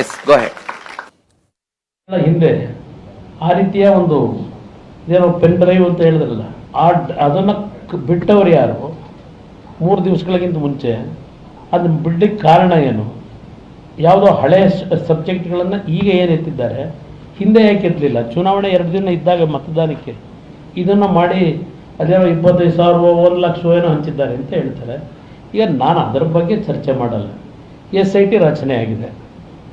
Yes go ಹಿಂದೆ ಆ ರೀತಿಯ ಒಂದು ಏನೋ ಪೆನ್ ಡ್ರೈವ್ ಅಂತ ಹೇಳಿದ್ರಲ್ಲ, ಆ ಅದನ್ನ ಬಿಟ್ಟವರು ಯಾರು? ಮೂರು ದಿವಸಗಳಿಗಿಂತ ಮುಂಚೆ ಅದನ್ನ ಬಿಡ್ಲಿಕ್ಕೆ ಕಾರಣ ಏನು? ಯಾವುದೋ ಹಳೆಯ ಸಬ್ಜೆಕ್ಟ್ಗಳನ್ನು ಈಗ ಏನು ಎತ್ತಿದ್ದಾರೆ? ಹಿಂದೆ ಯಾಕೆ ಇರಲಿಲ್ಲ ಚುನಾವಣೆ ಎರಡು ದಿನ ಇದ್ದಾಗ ಮತದಾನಕ್ಕೆ ಇದನ್ನು ಮಾಡಿ ಅದೇನೋ ಇಪ್ಪತ್ತೈದು ಸಾವಿರ ಒಂದು ಲಕ್ಷ ಏನೋ ಹಂಚಿದ್ದಾರೆ ಅಂತ ಹೇಳ್ತಾರೆ. ಈಗ ನಾನು ಅದರ ಬಗ್ಗೆ ಚರ್ಚೆ ಮಾಡಲ್ಲ. ಎಸ್ ಐ ಟಿ ರಚನೆ ಆಗಿದೆ.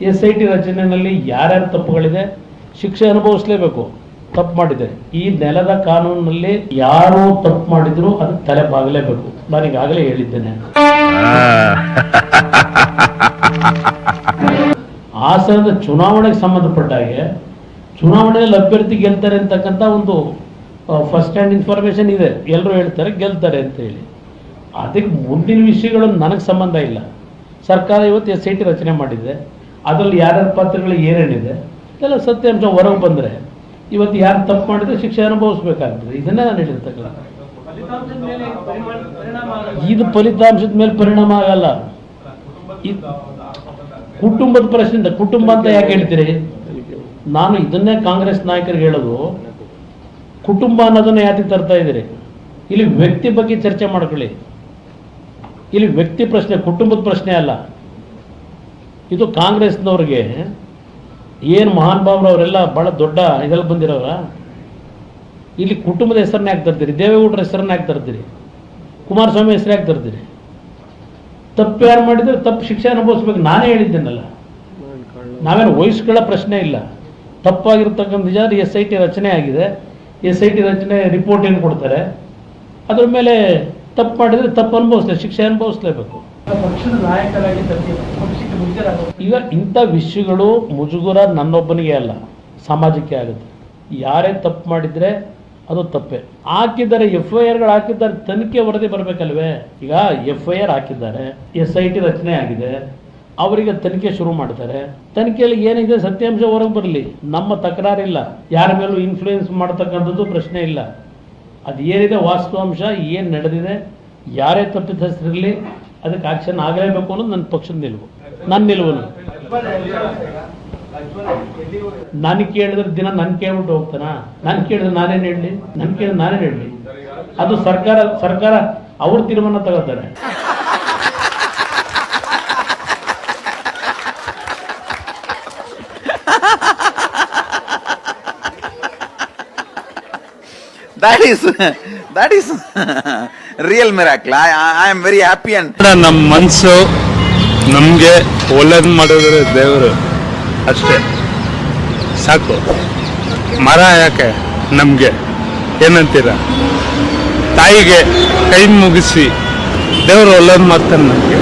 ಎಸ್ ಐ ಟಿ ರಚನೆಯಲ್ಲಿ ಯಾರ್ಯಾರು ತಪ್ಪುಗಳಿದೆ ಶಿಕ್ಷೆ ಅನುಭವಿಸಲೇಬೇಕು. ತಪ್ಪು ಮಾಡಿದೆ. ಈ ನೆಲದ ಕಾನೂನಿನಲ್ಲಿ ಯಾರು ತಪ್ಪು ಮಾಡಿದ್ರು ಅದು ತಲೆ ಬಾಗಲೇಬೇಕು. ನಾನು ಈಗಾಗಲೇ ಹೇಳಿದ್ದೇನೆ. ಆಸನದ ಚುನಾವಣೆಗೆ ಸಂಬಂಧಪಟ್ಟ ಹಾಗೆ ಚುನಾವಣೆಯಲ್ಲಿ ಅಭ್ಯರ್ಥಿ ಗೆಲ್ತಾರೆ ಅಂತಕ್ಕಂಥ ಒಂದು ಫಸ್ಟ್ ಹ್ಯಾಂಡ್ ಇನ್ಫಾರ್ಮೇಶನ್ ಇದೆ. ಎಲ್ಲರೂ ಹೇಳ್ತಾರೆ ಗೆಲ್ತಾರೆ ಅಂತ ಹೇಳಿ. ಅದಕ್ಕೆ ಮುಂದಿನ ವಿಷಯಗಳು ನನಗೆ ಸಂಬಂಧ ಇಲ್ಲ. ಸರ್ಕಾರ ಇವತ್ತು ಎಸ್ ಐ ಟಿ ರಚನೆ ಮಾಡಿದೆ. ಅದರಲ್ಲಿ ಯಾರ್ಯಾರ ಪಾತ್ರಗಳು ಏನೇನಿದೆ ಎಲ್ಲ ಸತ್ಯಾಂಶ ಹೊರಗೆ ಬಂದರೆ, ಇವತ್ತು ಯಾರು ತಪ್ಪು ಮಾಡಿದ್ರೆ ಶಿಕ್ಷೆ ಅನುಭವಿಸ್ಬೇಕಾಗ್ತದೆ. ಇದನ್ನೇ ನಾನು ಹೇಳಿರ್ತಕ್ಕಂಥ ಇದು ಫಲಿತಾಂಶದ ಮೇಲೆ ಪರಿಣಾಮ ಆಗಲ್ಲ. ಕುಟುಂಬದ ಪ್ರಶ್ನೆ ಕುಟುಂಬ ಅಂತ ಯಾಕೆ ಹೇಳ್ತೀರಿ? ನಾನು ಇದನ್ನೇ ಕಾಂಗ್ರೆಸ್ ನಾಯಕರು ಹೇಳೋದು, ಕುಟುಂಬ ಅನ್ನೋದನ್ನ ಯಾತಿ ತರ್ತಾ ಇದ್ದೀರಿ? ಇಲ್ಲಿ ವ್ಯಕ್ತಿ ಬಗ್ಗೆ ಚರ್ಚೆ ಮಾಡ್ಕೊಳ್ಳಿ. ಇಲ್ಲಿ ವ್ಯಕ್ತಿ ಪ್ರಶ್ನೆ, ಕುಟುಂಬದ ಪ್ರಶ್ನೆ ಅಲ್ಲ. ಇದು ಕಾಂಗ್ರೆಸ್ನವ್ರಿಗೆ ಏನು ಮಹಾನ್ ಅವರೆಲ್ಲ ಭಾಳ ದೊಡ್ಡ ಇದ್ರಲ್ಲಿ ಬಂದಿರೋರ? ಇಲ್ಲಿ ಕುಟುಂಬದ ಹೆಸರನ್ನ ಯಾಕೆ ತರ್ತೀರಿ ದೇವೇಗೌಡರ ಹೆಸರನ್ನ ಯಾಕೆ ತರ್ತೀರಿ ಕುಮಾರಸ್ವಾಮಿ ಹೆಸರು ಯಾಕೆ ತರ್ತೀರಿ ತಪ್ಪು ಯಾರು ಮಾಡಿದ್ರೆ ತಪ್ಪು ಶಿಕ್ಷೆ ಅನುಭವಿಸ್ಬೇಕು. ನಾನೇ ಹೇಳಿದ್ದೇನಲ್ಲ. ನಾವೇನು ವಯಸ್ಸುಗಳ ಪ್ರಶ್ನೆ ಇಲ್ಲ. ತಪ್ಪಾಗಿರ್ತಕ್ಕಂಥ ನಿಜ ಎಸ್ ಐ ಟಿ ರಚನೆ ಆಗಿದೆ. ಎಸ್ ಐ ಟಿ ರಚನೆ ರಿಪೋರ್ಟ್ ಏನು ಕೊಡ್ತಾರೆ? ಅದ್ರ ಮೇಲೆ ತಪ್ಪು ಮಾಡಿದರೆ ತಪ್ಪು ಅನುಭವಿಸ್ಲೇ, ಶಿಕ್ಷೆ ಅನುಭವಿಸ್ಲೇಬೇಕು. ಪಕ್ಷದ ನಾಯಕರಾಗಿ ಪಕ್ಷಕ್ಕೆ ಮುಗ್ಧರಾಗಬೇಕು ಈಗ ಇಂಥ ವಿಷಯಗಳು ಮುಜುಗುರ ನನ್ನೊಬ್ಬನಿಗೆ ಅಲ್ಲ, ಸಮಾಜಕ್ಕೆ ಆಗುತ್ತೆ. ಯಾರೇ ತಪ್ಪು ಮಾಡಿದ್ರೆ ಅದು ತಪ್ಪೆ. ಹಾಕಿದ್ದಾರೆ ಎಫ್ ಐ ಆರ್ಗಳು ಹಾಕಿದ್ದಾರೆ, ತನಿಖೆ ವರದಿ ಬರಬೇಕಲ್ವೇ? ಈಗ ಎಫ್ ಐ ಆರ್ ಹಾಕಿದ್ದಾರೆ ಎಸ್ ಐ ಟಿ ರಚನೆ ಆಗಿದೆ, ಅವರಿಗೆ ತನಿಖೆ ಶುರು ಮಾಡ್ತಾರೆ. ತನಿಖೆಯಲ್ಲಿ ಏನಿದೆ, ಸತ್ಯಾಂಶ ಹೊರಗೆ ಬರಲಿ. ನಮ್ಮ ತಕರಾರಿಲ್ಲ. ಯಾರ ಮೇಲೂ ಇನ್ಫ್ಲೂಯೆನ್ಸ್ ಮಾಡ್ತಕ್ಕಂಥದ್ದು ಪ್ರಶ್ನೆ ಇಲ್ಲ. ಅದು ಏನಿದೆ ವಾಸ್ತವಾಂಶ, ಏನು ನಡೆದಿದೆ, ಯಾರೇ ತಪ್ಪಿತಸ್ಥರಿರಲಿ ಅದಕ್ಕೆ ಆಕ್ಷನ್ ಆಗಲೇಬೇಕು ಅನ್ನೋದು ನನ್ನ ಪಕ್ಷದ ನಿಲುವು, ನನ್ನ ನಿಲುವು ನನಗೆ ಕೇಳಿದ್ರೆ ದಿನ ನನ್ ಕೇಳ್ಬಿಟ್ಟು ಹೋಗ್ತಾನ? ನನ್ ಕೇಳಿದ್ರೆ ನಾನೇನು ಹೇಳಲಿ? ನನ್ ಕೇಳಿದ್ರೆ ನಾನೇನು ಹೇಳಲಿ? ಅದು ಸರ್ಕಾರ ಸರ್ಕಾರ ಅವ್ರ ತೀರ್ಮಾನ ತಗೋತಾರೆ that is that is real miracle I I am very happy and ನಮ್ಮ ಮನಸ್ಸು ನಮಗೆ ಒಳ್ಳೇದು ಮಾಡಿದ್ರೆ ದೇವರು ಅಷ್ಟೇ. ಸಾಕು. ಮರ ಯಾಕೆ ನಮಗೆ? ಏನಂತೀರ? ತಾಯಿಗೆ ಕೈ ಮುಗಿಸಿ ದೇವರು ಒಳ್ಳೇದು ಮಾಡ್ತಾನೆ ನಮಗೆ.